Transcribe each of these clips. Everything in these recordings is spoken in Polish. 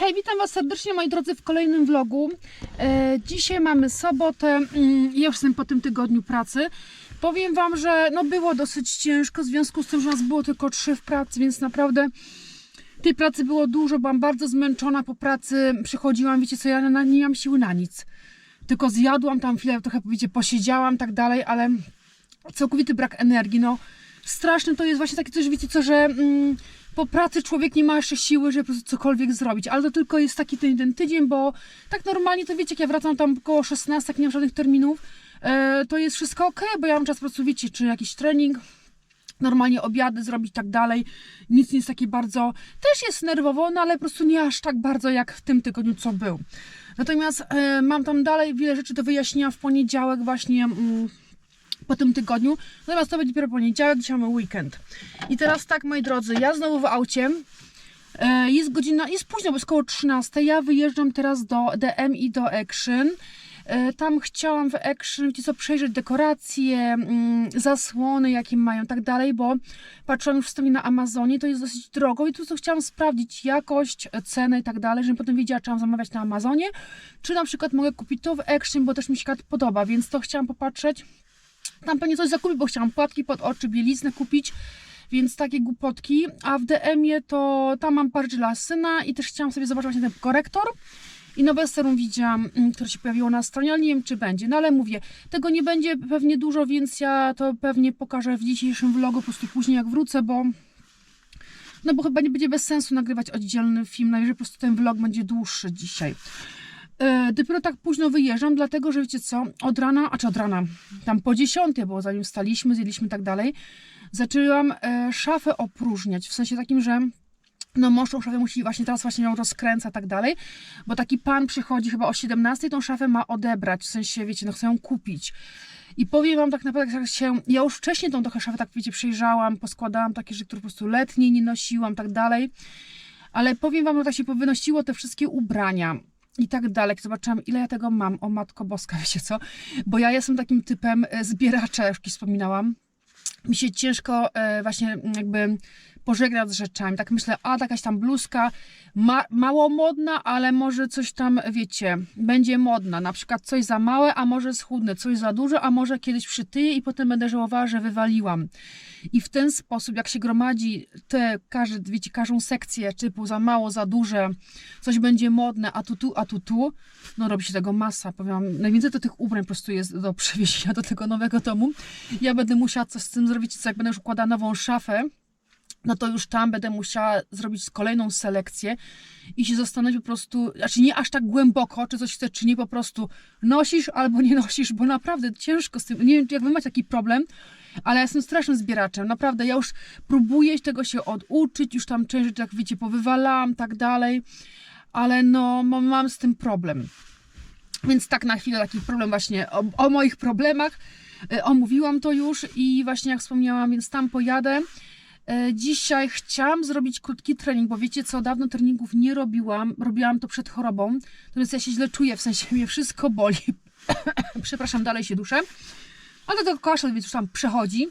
Hej, witam Was serdecznie moi drodzy w kolejnym vlogu. E, dzisiaj mamy sobotę, mm, ja już jestem po tym tygodniu pracy. Powiem Wam, że no było dosyć ciężko w związku z tym, że nas było tylko trzy w pracy, więc naprawdę tej pracy było dużo, byłam bardzo zmęczona po pracy. Przychodziłam, wiecie co, ja nie miałam siły na nic. Tylko zjadłam tam chwilę, trochę wiecie, posiedziałam tak dalej, ale całkowity brak energii, no straszne to jest właśnie takie coś, wiecie co, że mm, po pracy człowiek nie ma jeszcze siły, żeby po prostu cokolwiek zrobić, ale to tylko jest taki ten, ten tydzień, bo tak normalnie to wiecie, jak ja wracam tam około 16, jak nie mam żadnych terminów, e, to jest wszystko ok, bo ja mam czas po prostu, wiecie, czy jakiś trening, normalnie obiady zrobić tak dalej. Nic nie jest takie bardzo. Też jest nerwowo, no ale po prostu nie aż tak bardzo jak w tym tygodniu, co był. Natomiast e, mam tam dalej wiele rzeczy do wyjaśnienia w poniedziałek, właśnie. Mm, po tym tygodniu, natomiast to będzie dopiero poniedziałek, dzisiaj mamy weekend. I teraz tak, moi drodzy, ja znowu w aucie, E, jest godzina, jest późno, bo jest około 13, ja wyjeżdżam teraz do DM i do Action, E, tam chciałam w Action, wiecie co, przejrzeć dekoracje, mm, zasłony, jakie mają, tak dalej, bo patrzyłam już wstępnie na Amazonie, to jest dosyć drogo i tu co chciałam sprawdzić jakość, cenę i tak dalej, żebym potem wiedziała, czy mam zamawiać na Amazonie, czy na przykład mogę kupić to w Action, bo też mi się podoba, więc to chciałam popatrzeć. Tam pewnie coś zakupić, bo chciałam płatki pod oczy, bieliznę kupić, więc takie głupotki. A w DM-ie to tam mam parę dla syna i też chciałam sobie zobaczyć właśnie ten korektor. I nowe serum widziałam, mm, które się pojawiło na stronie, ale nie wiem czy będzie. No ale mówię, tego nie będzie pewnie dużo, więc ja to pewnie pokażę w dzisiejszym vlogu, po prostu później jak wrócę, bo no bo chyba nie będzie bez sensu nagrywać oddzielny film, najwyżej po prostu ten vlog będzie dłuższy dzisiaj. E, dopiero tak późno wyjeżdżam, dlatego że wiecie co, od rana, a czy od rana, tam po 10, bo zanim wstaliśmy, zjedliśmy i tak dalej, zaczęłam e, szafę opróżniać, w sensie takim, że no mąż tą szafę musi właśnie teraz właśnie ją rozkręca i tak dalej, bo taki pan przychodzi chyba o 17, tą szafę ma odebrać, w sensie wiecie, no chce ją kupić. I powiem wam tak naprawdę, jak się, ja już wcześniej tą trochę szafę tak wiecie, przejrzałam, poskładałam takie rzeczy, które po prostu letniej nie nosiłam, tak dalej. Ale powiem wam, że tak się powynosiło te wszystkie ubrania i tak dalej. Jak Zobaczyłam, ile ja tego mam. O matko boska, wiecie co? Bo ja jestem takim typem e, zbieracza, już kiedyś wspominałam. Mi się ciężko e, właśnie jakby pożegnać z rzeczami. Tak myślę, a jakaś tam bluzka ma, mało modna, ale może coś tam, wiecie, będzie modna. Na przykład coś za małe, a może schudnę, coś za duże, a może kiedyś przytyję i potem będę żałowała, że wywaliłam. I w ten sposób, jak się gromadzi te, każdy, wiecie, każdą sekcję typu za mało, za duże, coś będzie modne, a tu, tu, a tu, tu, no robi się tego masa. Powiem najwięcej to tych ubrań po prostu jest do przewiezienia do tego nowego domu. Ja będę musiała coś z tym zrobić, co jak będę już układała nową szafę, no to już tam będę musiała zrobić kolejną selekcję i się zastanowić po prostu, znaczy nie aż tak głęboko, czy coś chcesz, czy nie, po prostu nosisz albo nie nosisz, bo naprawdę ciężko z tym, nie wiem, jak wy macie taki problem, ale ja jestem strasznym zbieraczem, naprawdę, ja już próbuję tego się oduczyć, już tam część rzeczy, jak wiecie, powywalałam, tak dalej, ale no, mam, mam z tym problem. Więc tak na chwilę taki problem właśnie o, o moich problemach, e, omówiłam to już i właśnie jak wspomniałam, więc tam pojadę. E, Dzisiaj chciałam zrobić krótki trening, bo wiecie co, dawno treningów nie robiłam, robiłam to przed chorobą, natomiast ja się źle czuję, w sensie mnie wszystko boli. Przepraszam, dalej się duszę, ale to kaszel, więc już tam przechodzi.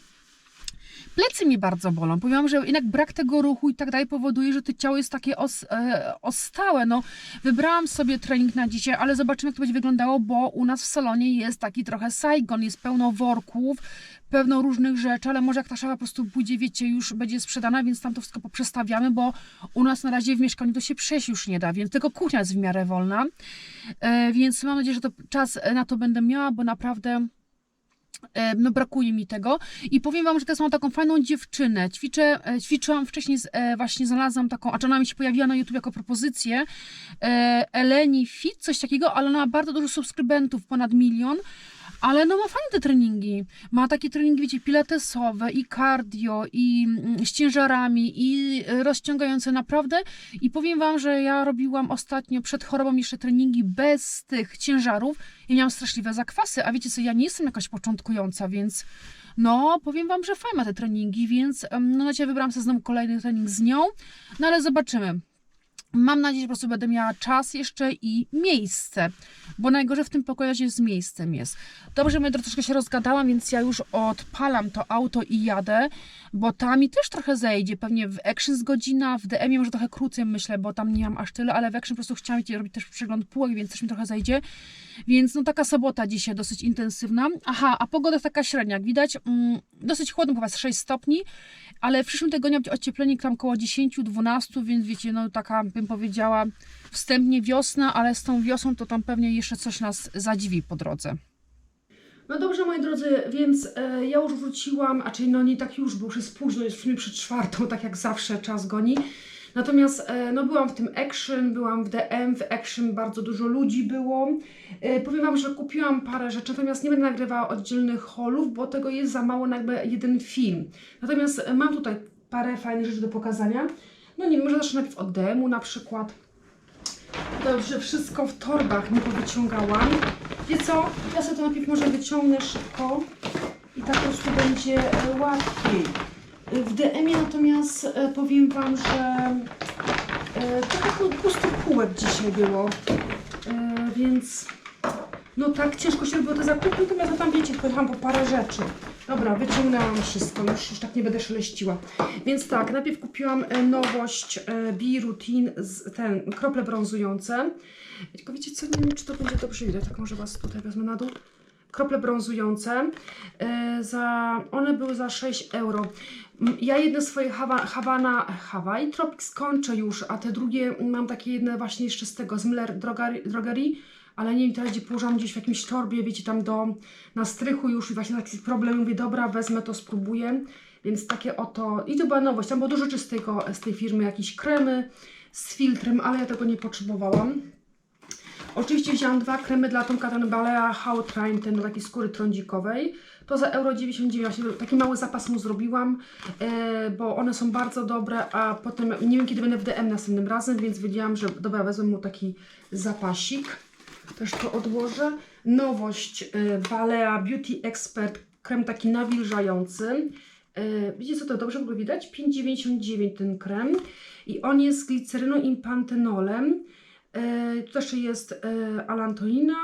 Plecy mnie bardzo bolą. Powiem, że jednak brak tego ruchu i tak dalej powoduje, że to ciało jest takie os, e, ostałe. No, wybrałam sobie trening na dzisiaj, ale zobaczymy, jak to będzie wyglądało, bo u nas w salonie jest taki trochę Saigon, jest pełno worków, pełno różnych rzeczy, ale może jak ta szafa po prostu pójdzie, wiecie, już będzie sprzedana, więc tam to wszystko poprzestawiamy, bo u nas na razie w mieszkaniu to się przejść już nie da, więc tylko kuchnia jest w miarę wolna. E, więc mam nadzieję, że to czas na to będę miała, bo naprawdę e, no brakuje mi tego. I powiem wam, że teraz mam taką fajną dziewczynę, ćwiczę, e, ćwiczyłam wcześniej, e, właśnie znalazłam taką, a czy ona mi się pojawiła na YouTube jako propozycję, e, Eleni Fit, coś takiego, ale ona ma bardzo dużo subskrybentów, ponad milion, ale no ma fajne te treningi. Ma takie treningi, wiecie, pilatesowe i cardio, i mm, z ciężarami, i e, rozciągające naprawdę. I powiem Wam, że ja robiłam ostatnio przed chorobą jeszcze treningi bez tych ciężarów i miałam straszliwe zakwasy. A wiecie co, ja nie jestem jakaś początkująca, więc no, powiem Wam, że fajne te treningi, więc no na Ciebie wybrałam sobie znowu kolejny trening z nią. No ale zobaczymy. Mam nadzieję, że po prostu będę miała czas jeszcze i miejsce, bo najgorzej w tym pokoju że z miejscem jest. Dobrze, że troszkę się rozgadałam, więc ja już odpalam to auto i jadę, bo tam mi też trochę zejdzie. Pewnie w Action z godzina, w DM może trochę krócej myślę, bo tam nie mam aż tyle, ale w Action po prostu chciałam ci robić też przegląd półek, więc też mi trochę zejdzie. Więc no taka sobota dzisiaj dosyć intensywna. Aha, a pogoda taka średnia, jak widać, mm, dosyć chłodno, chyba z 6 stopni, ale w przyszłym tygodniu będzie ocieplenie tam około 10-12, więc wiecie, no taka bym powiedziała wstępnie wiosna, ale z tą wiosną to tam pewnie jeszcze coś nas zadziwi po drodze. No dobrze, moi drodzy, więc e, ja już wróciłam, a czyli no nie tak już, bo już jest późno, jest w sumie przed czwartą, tak jak zawsze czas goni. Natomiast e, no byłam w tym Action, byłam w DM, w Action bardzo dużo ludzi było. E, powiem Wam, że kupiłam parę rzeczy, natomiast nie będę nagrywała oddzielnych haulów, bo tego jest za mało na jakby jeden film. Natomiast e, mam tutaj parę fajnych rzeczy do pokazania. No nie wiem, może zacznę najpierw od DM-u na przykład. Dobrze, wszystko w torbach nie powyciągałam. Wie co? Ja sobie to najpierw może wyciągnę szybko i tak po prostu będzie łatwiej. W DM-ie natomiast e, powiem Wam, że e, trochę pu- pustych półek dzisiaj było, e, więc no tak ciężko się robiło te zakupy, natomiast ja tam wiecie, pojechałam po parę rzeczy. Dobra, wyciągnęłam wszystko, już, już tak nie będę szeleściła. Więc tak, najpierw kupiłam e, nowość e, Be Routine, ten, krople brązujące. Tylko wiecie co, nie wiem czy to będzie dobrze widać, tak może Was tutaj wezmę na dół. Krople brązujące, e, za, one były za 6 euro. M, Ja jedne swoje Hawa, Havana, Hawaii Tropics kończę już, a te drugie mam takie jedne właśnie jeszcze z tego, z Miller Drogerii, ale nie wiem teraz gdzie położyłam gdzieś w jakimś torbie, wiecie, tam do, na strychu już i właśnie taki problem, mówię, dobra, wezmę to, spróbuję, więc takie oto, i to była nowość, tam było dużo rzeczy z, tego, z tej firmy, jakieś kremy z filtrem, ale ja tego nie potrzebowałam. Oczywiście wzięłam dwa kremy dla Tomka ten Balea Hautrain, ten do takiej skóry trądzikowej. To za euro 99, właśnie taki mały zapas mu zrobiłam, e, bo one są bardzo dobre, a potem nie wiem kiedy będę w DM następnym razem, więc wiedziałam, że dobra, wezmę mu taki zapasik. Też to odłożę. Nowość e, Balea Beauty Expert, krem taki nawilżający. E, Widzicie co to dobrze w ogóle widać? 5,99 ten krem i on jest z gliceryną i pantenolem. E, tu też jest e, alantonina.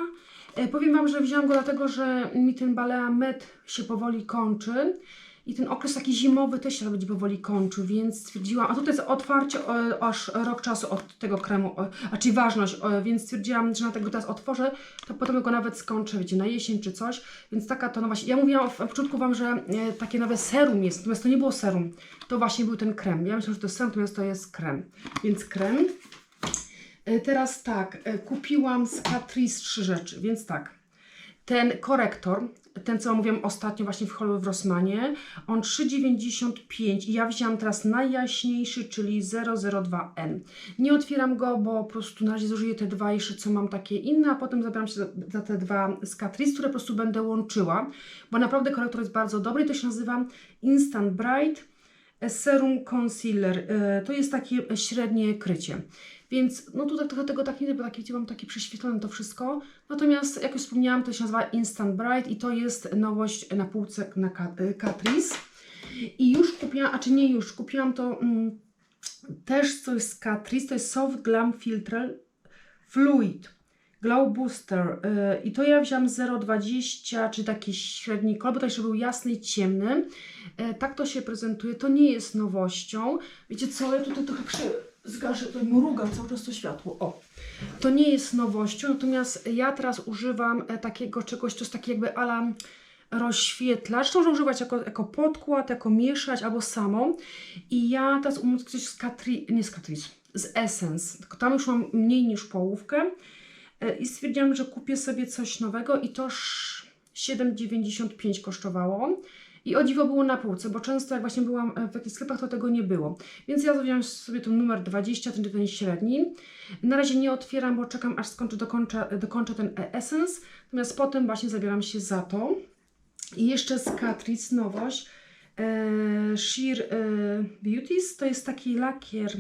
E, powiem Wam, że wzięłam go dlatego, że mi ten balea med się powoli kończy i ten okres taki zimowy też się powoli kończył, więc stwierdziłam, a tutaj jest otwarcie e, aż rok czasu od tego kremu, e, a czyli ważność, e, więc stwierdziłam, że na tego teraz otworzę, to potem go nawet skończę, wiecie, na jesień czy coś, więc taka to no właśnie, ja mówiłam w początku Wam, że e, takie nowe serum jest, natomiast to nie było serum, to właśnie był ten krem, ja myślę, że to jest serum, natomiast to jest krem, więc krem. E, Teraz tak, e, kupiłam z Catrice trzy rzeczy, więc tak. Ten korektor, ten co mówiłam ostatnio właśnie w holu w Rossmanie, on 3,95 i ja wzięłam teraz najjaśniejszy, czyli 002N. Nie otwieram go, bo po prostu na razie zużyję te dwa jeszcze, co mam takie inne, a potem zabieram się za, te dwa z Catrice, które po prostu będę łączyła, bo naprawdę korektor jest bardzo dobry, to się nazywa Instant Bright Serum Concealer. E, To jest takie średnie krycie. Więc no tutaj trochę tego tak nie bo takie, wiecie, mam takie prześwietlone to wszystko. Natomiast jak już wspomniałam, to się nazywa Instant Bright i to jest nowość na półce na y, Catrice. I już kupiłam, a czy nie już, kupiłam to mm, też coś z Catrice, to jest Soft Glam Filter Fluid. Glow Booster y, i to ja wziąłam 0,20 czy taki średni kolor, bo to był jasny i ciemny. E, Tak to się prezentuje, to nie jest nowością. Wiecie co, ja tutaj trochę przy... zgaszę, tutaj mrugam cały czas to światło. O, to nie jest nowością, natomiast ja teraz używam e, takiego czegoś, to jest taki jakby ala rozświetlacz. To można używać jako, jako podkład, jako mieszać albo samą. I ja teraz umiem coś z Catrice, nie z Catrice, z Essence. Tylko tam już mam mniej niż połówkę. E, I stwierdziłam, że kupię sobie coś nowego i to sz- 7,95 kosztowało. I o dziwo było na półce, bo często jak właśnie byłam e, w jakichś sklepach, to tego nie było. Więc ja wziąłem sobie ten numer 20, ten, ten średni. Na razie nie otwieram, bo czekam aż skończę, dokończę, dokończę ten e, Essence. Natomiast potem właśnie zabieram się za to. I jeszcze z Catrice nowość. E, Sheer Beauties to jest taki lakier.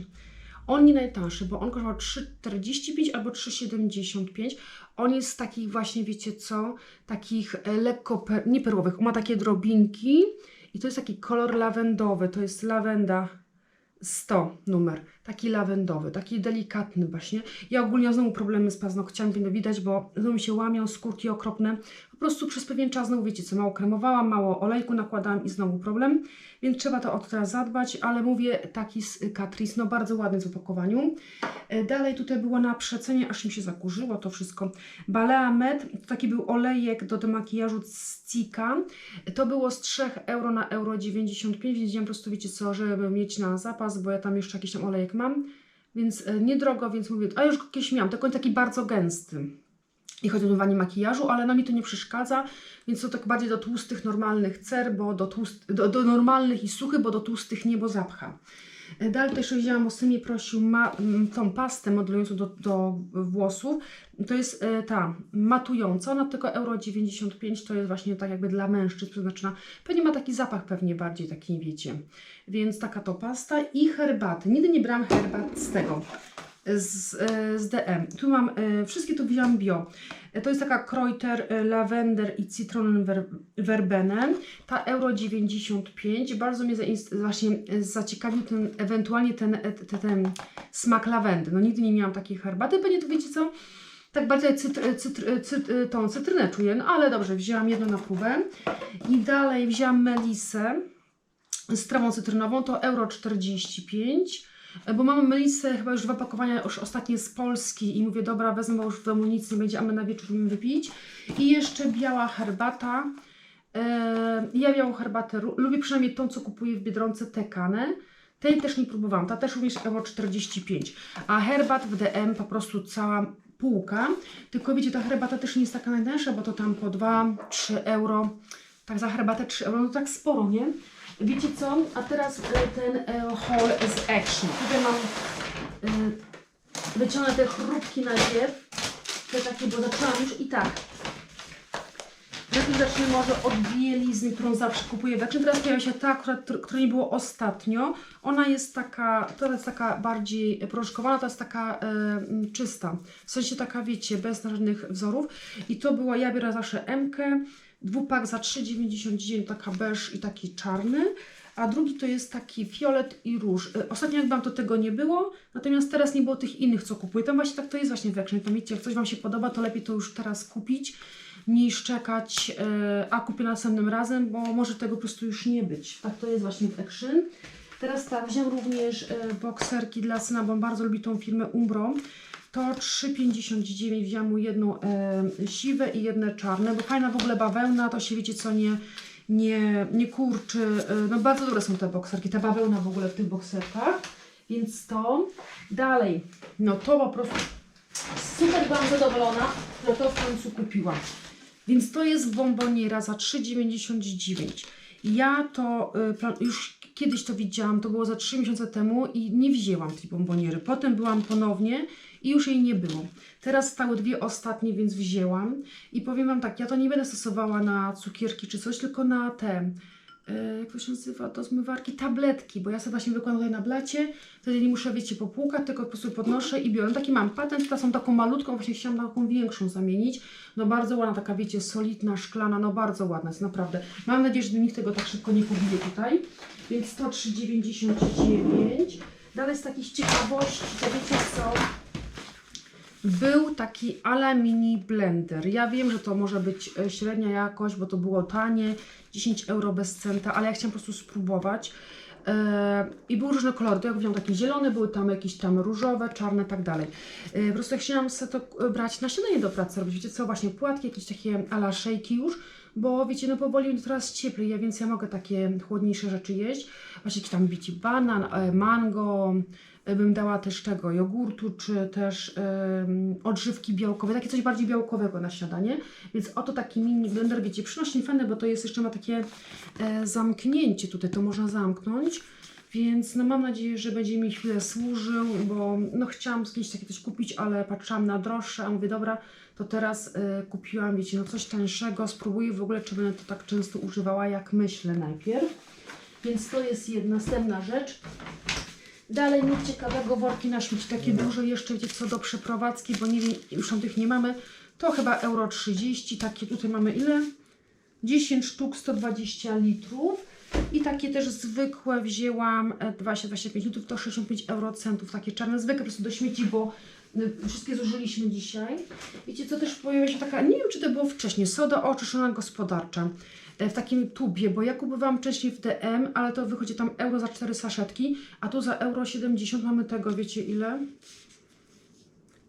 On nie najtańszy, bo on kosztował 3,45 albo 3,75. On jest z takich właśnie, wiecie co, takich e, lekko, per, nie perłowych, ma takie drobinki i to jest taki kolor lawendowy, to jest lawenda 100 numer. Taki lawendowy, taki delikatny właśnie. Ja ogólnie znowu problemy z paznokciami, będę widać, bo znowu mi się łamią skórki okropne. Po prostu przez pewien czas, znowu wiecie co, mało kremowałam, mało olejku nakładałam i znowu problem, więc trzeba to od teraz zadbać, ale mówię taki z Catrice, no bardzo ładny w opakowaniu. E, Dalej tutaj było na przecenie, aż mi się zakurzyło to wszystko. Balea Med, to taki był olejek do demakijażu z Cika. To było z 3 euro na euro 95, więc po prostu, wiecie co, żeby mieć na zapas, bo ja tam jeszcze jakiś tam olejek mam, więc e, niedrogo, więc mówię, a już go kiedyś miałam, tylko taki bardzo gęsty. I chodzi o umywanie makijażu, ale no mi to nie przeszkadza, więc to tak bardziej do tłustych, normalnych cer, bo do, tłust, do, do normalnych i suchych, bo do tłustych nie, bo zapcha. Dalej też wzięłam, Osymie prosił ma, m, tą pastę modelującą do, do włosów. To jest e, ta matująca, ona tylko euro 95, to jest właśnie tak jakby dla mężczyzn przeznaczona. Pewnie ma taki zapach pewnie bardziej taki, wiecie. Więc taka to pasta i herbaty. Nigdy nie brałam herbat z tego, z, e, z DM. Tu mam, e, wszystkie tu wzięłam bio. E, To jest taka Kreuter, Lavender i Citronen ver, Verbene. Ta euro 95. Bardzo mnie właśnie zaciekawił ten, ewentualnie ten, e, te- ten smak lawendy. No nigdy nie miałam takiej herbaty. Pewnie to wiecie co? Tak bardziej cytr, cytr, cytr, tą cytrynę czuję, no ale dobrze, wzięłam jedno na próbę. I dalej wzięłam melisę z trawą cytrynową, to euro 45. Bo mamy melisę chyba już dwa pakowania, już ostatnie z Polski i mówię, dobra, wezmę, bo już w domu nic nie będzie, a my na wieczór umiem wypić. I jeszcze biała herbata. E, ja białą herbatę lubię przynajmniej tą, co kupuję w Biedronce, tekanę. Tej też nie próbowałam, ta też również euro 45. A herbat w DM po prostu cała półka. Tylko wiecie, ta herbata też nie jest taka najtańsza, bo to tam po 2-3 euro. Tak za herbatę 3 euro, no tak sporo, nie? Wiecie co? A teraz e, ten e, haul z Action. Tutaj mam e, wyciągnę te chrupki najpierw. Te takie, bo zaczęłam już i tak. Najpierw zacznę może od bielizny, którą zawsze kupuję w Action. Teraz pojawia się ta, która, nie było ostatnio. Ona jest taka, to jest taka bardziej proszkowana, to jest taka e, czysta. W sensie taka, wiecie, bez żadnych wzorów. I to była, ja biorę zawsze M-kę. Dwupak za 3,99, taka beż i taki czarny. A drugi to jest taki fiolet i róż. E, Ostatnio jak Wam to tego nie było, natomiast teraz nie było tych innych, co kupuję. Tam właśnie tak to jest właśnie w Action. Wiecie, jak coś Wam się podoba, to lepiej to już teraz kupić, niż czekać, e, a kupię następnym razem, bo może tego po prostu już nie być. Tak to jest właśnie w Action. Teraz tak, wziąłem również e, bokserki dla syna, bo on bardzo lubi tą firmę Umbro. To 3,59 wziąłem mu jedną e, siwe i jedne czarne, bo fajna w ogóle bawełna, to się wiecie co nie, nie, nie kurczy. E, no bardzo dobre są te bokserki, ta bawełna w ogóle w tych bokserkach. Więc to. Dalej, no to po prostu super byłam zadowolona, że to w końcu kupiłam. Więc to jest bomboniera za 3,99. Ja to y, już kiedyś to widziałam, to było za 3 miesiące temu i nie wzięłam tej bomboniery. Potem byłam ponownie i już jej nie było. Teraz stały dwie ostatnie, więc wzięłam. I powiem Wam tak, ja to nie będę stosowała na cukierki czy coś, tylko na te, y, jak to się nazywa, to zmywarki, tabletki, bo ja sobie właśnie wykładam tutaj na blacie, wtedy nie muszę, wiecie, popłukać, tylko po prostu podnoszę i biorę. Taki mam patent, ta są taką malutką, właśnie chciałam taką większą zamienić. No bardzo ładna, taka wiecie, solidna, szklana, no bardzo ładna jest, naprawdę. Mam nadzieję, że nikt tego tak szybko nie pobije tutaj. Więc 103,99. Dalej z takich ciekawości, to wiecie co? Był taki ala mini blender. Ja wiem, że to może być e, średnia jakość, bo to było tanie, 10 euro bez centa, ale ja chciałam po prostu spróbować. E, I były różne kolory, to jak wziąłem takie zielone, były tam jakieś tam różowe, czarne, tak dalej. E, po prostu chciałam sobie to brać na śniadanie do pracy robić, wiecie co, właśnie płatki, jakieś takie ala szejki już, bo wiecie, no powoli będzie coraz cieplej, więc ja mogę takie chłodniejsze rzeczy jeść. Właśnie tam bici banan, mango, bym dała też tego jogurtu, czy też odżywki białkowe, takie coś bardziej białkowego na śniadanie. Więc oto taki mini blender, wiecie, przynośnie fajne, bo to jest jeszcze ma takie e, zamknięcie tutaj, to można zamknąć. Więc no mam nadzieję, że będzie mi chwilę służył, bo no chciałam kiedyś takie coś kupić, ale patrzyłam na droższe, a mówię, dobra, to teraz e, kupiłam, wiecie, no coś tańszego, spróbuję w ogóle, czy będę to tak często używała, jak myślę najpierw. Więc to jest jedna, następna rzecz. Dalej nic ciekawego, worki na śmieci, takie duże jeszcze, wiecie co, do przeprowadzki, bo nie wiem, już tam tych nie mamy. To chyba euro 30, takie tutaj mamy ile? 10 sztuk, 120 litrów. I takie też zwykłe wzięłam e, 20-25 litrów, to 65 eurocentów, takie czarne, zwykłe po prostu do śmieci, bo y, wszystkie zużyliśmy dzisiaj. Wiecie co, też pojawia się taka, nie wiem czy to było wcześniej, soda oczyszczona gospodarcza e, w takim tubie, bo ja kupowałam wcześniej w DM, ale to wychodzi tam euro za 4 saszetki, a tu za euro 70 mamy tego, wiecie ile?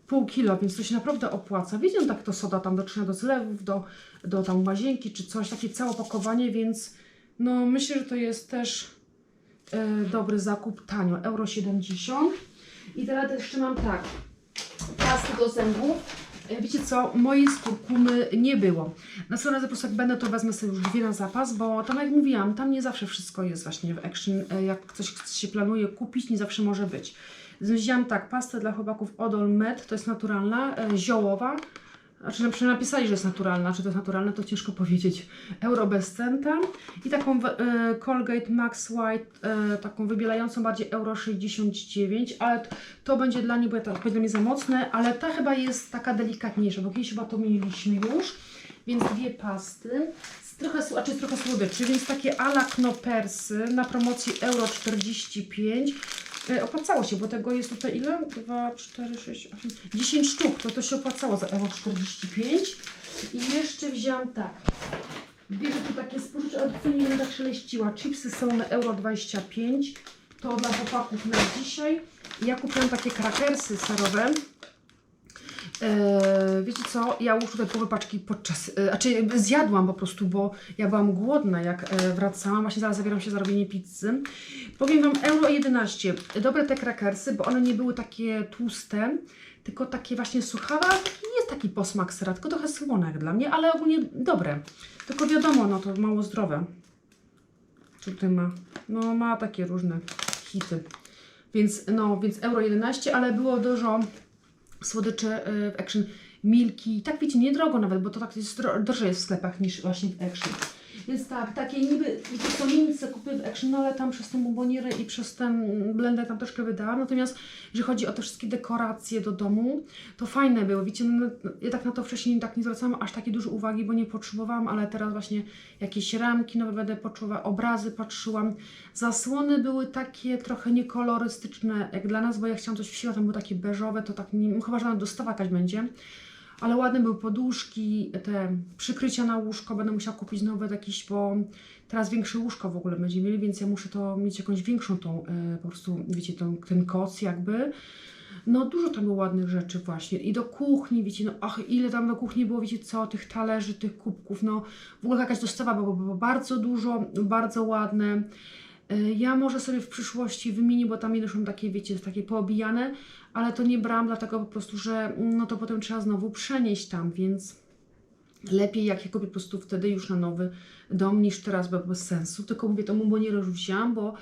pół kilo, więc to się naprawdę opłaca. Wiecie, no tak to soda tam doczyna do zlewów, do, do tam łazienki czy coś, takie całe opakowanie, więc no myślę, że to jest też e, dobry zakup, tanio, euro 70. I teraz jeszcze mam tak, pasty do zębów. E, Wiecie co, mojej z kurkumy nie było. Następnym razem po prostu jak będę, to wezmę sobie już dwie na zapas, bo tam jak mówiłam, tam nie zawsze wszystko jest właśnie w Action. E, Jak coś się planuje kupić, nie zawsze może być. Wzięłam tak, pastę dla chłopaków Odol Med, to jest naturalna, e, ziołowa. Znaczy na przykład napisali, że jest naturalna, czy to jest naturalne, to ciężko powiedzieć. Euro bez centa. I taką e, Colgate Max White, e, taką wybielającą bardziej euro 69, ale to będzie dla niej, bo ja to dla mnie za mocne, ale ta chyba jest taka delikatniejsza, bo kiedyś chyba to mieliśmy już. Więc dwie pasty. Trochę, znaczy trochę słodyczy, więc takie ala knopersy na promocji euro 45. E, Opłacało się, bo tego jest tutaj ile? 2, 4, 6, 8, 10 sztuk, to to się opłacało za euro 45. I jeszcze wziąłam tak. Dwie rzeczy takie spożyczone, ale to nie będę tak szeleściła. Chipsy są na euro 25. To dla chłopaków na dzisiaj. Ja kupiłam takie krakersy serowe. Eee, wiecie co, ja już tutaj połowę paczki podczas, e, znaczy zjadłam po prostu, bo ja byłam głodna jak e, wracałam, właśnie zaraz zabieram się za robienie pizzy. Powiem Wam, euro 11, dobre te krakersy, bo one nie były takie tłuste, tylko takie właśnie suchawe, taki jest taki posmak sera, tylko trochę słone jak dla mnie, ale ogólnie dobre. Tylko wiadomo, no to mało zdrowe. Czy tutaj ma? No ma takie różne hity. Więc no, więc euro 11, ale było dużo słodyczy y, w Action Milki. Tak wiecie, niedrogo nawet, bo to tak jest dro- drożej jest w sklepach niż właśnie w Action. Więc tak, takie niby, wiecie co, lince kupię w Action, no ale tam przez tą bombonierę i przez ten blender tam troszkę wydałam. Natomiast jeżeli chodzi o te wszystkie dekoracje do domu, to fajne było. Wiecie, no, ja tak na to wcześniej tak nie zwracałam aż takiej dużej uwagi, bo nie potrzebowałam, ale teraz właśnie jakieś ramki nowe będę poczuła, obrazy patrzyłam. Zasłony były takie trochę niekolorystyczne jak dla nas, bo ja chciałam coś w siłę, tam były takie beżowe, to tak nie, chyba, że dostawa jakaś będzie. Ale ładne były poduszki, te przykrycia na łóżko, będę musiała kupić nowe jakieś, bo teraz większe łóżko w ogóle będziemy mieli, więc ja muszę to mieć jakąś większą tą, e, po prostu, wiecie, tą, ten koc jakby. No dużo tam było ładnych rzeczy właśnie. I do kuchni, wiecie, no ach, ile tam do kuchni było, wiecie co, tych talerzy, tych kubków, no w ogóle jakaś dostawa była, było bardzo dużo, bardzo ładne. Y, Ja może sobie w przyszłości wymienię, bo tam jedne są takie, wiecie, takie poobijane, ale to nie brałam dlatego po prostu, że no to potem trzeba znowu przenieść tam, więc lepiej jak ja kupię po prostu wtedy już na nowy dom niż teraz, bo bez sensu. Tylko mówię, to bombonierę już wzięłam, bo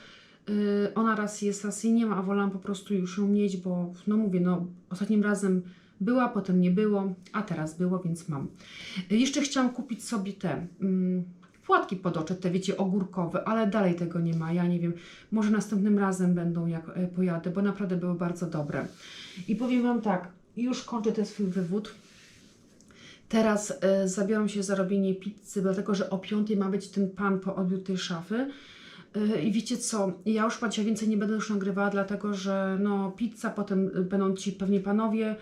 y, ona raz jest, raz jej nie ma, a wolałam po prostu już ją mieć, bo no mówię, no ostatnim razem była, potem nie było, a teraz było, więc mam. Y, Jeszcze chciałam kupić sobie te mm, płatki pod oczy, te wiecie, ogórkowe, ale dalej tego nie ma. Ja nie wiem, może następnym razem będą, jak e, pojadę, bo naprawdę były bardzo dobre. I powiem Wam tak, już kończę ten swój wywód. Teraz e, zabieram się za robienie pizzy, dlatego że o 5 ma być ten pan po odbiór tej szafy. E, I wiecie co, ja już dzisiaj więcej nie będę już nagrywała, dlatego że no pizza, potem będą ci pewnie panowie,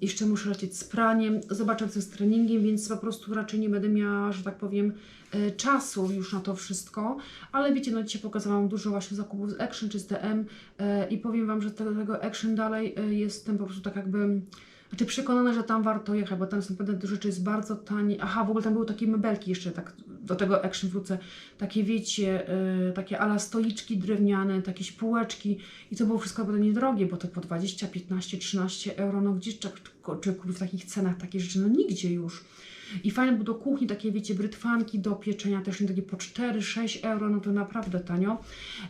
jeszcze muszę lecieć z praniem, zobaczę co z treningiem, więc po prostu raczej nie będę miała, że tak powiem, e, czasu już na to wszystko. Ale wiecie, no dzisiaj pokazałam dużo właśnie zakupów z Action czy z DM e, i powiem Wam, że tego, Action dalej e, jestem po prostu tak jakby znaczy przekonana, że tam warto jechać, bo tam są dużo rzeczy, jest bardzo tanie. Aha, w ogóle tam były takie mebelki jeszcze, tak do tego action wrócę. Takie wiecie, y, takie ala stoliczki drewniane, takie półeczki i to było wszystko naprawdę niedrogie, bo to po 20, 15, 13 euro, no gdzie czy, czy kupi w takich cenach takie rzeczy? No nigdzie już. I fajne było do kuchni, takie wiecie, brytwanki do pieczenia, też nie takie po 4-6 euro, no to naprawdę tanio.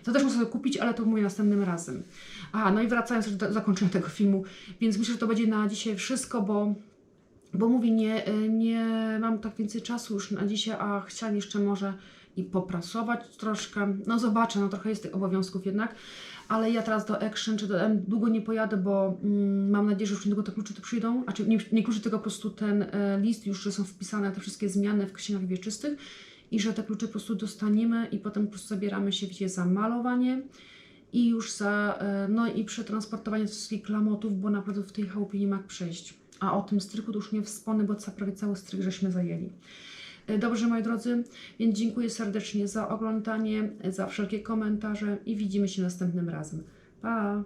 To też muszę sobie kupić, ale to mówię następnym razem. A, no i wracając do zakończenia tego filmu, więc myślę, że to będzie na dzisiaj wszystko, bo, bo mówię, nie, nie mam tak więcej czasu już na dzisiaj, a chciałam jeszcze może i poprasować troszkę. No zobaczę, no trochę jest tych obowiązków jednak, ale ja teraz do Action czy do M długo nie pojadę, bo mm, mam nadzieję, że już niedługo te klucze tu przyjdą, a czy nie, nie klucze, tylko po prostu ten e, list już, że są wpisane te wszystkie zmiany w księgach wieczystych i że te klucze po prostu dostaniemy i potem po prostu zabieramy się wiecie, za malowanie i już za, e, no i przetransportowanie wszystkich klamotów, bo naprawdę w tej chałupie nie ma jak przejść. A o tym strychu to już nie wspomnę, bo prawie cały strych żeśmy zajęli. E, Dobrze, moi drodzy, więc dziękuję serdecznie za oglądanie, za wszelkie komentarze i widzimy się następnym razem. Pa!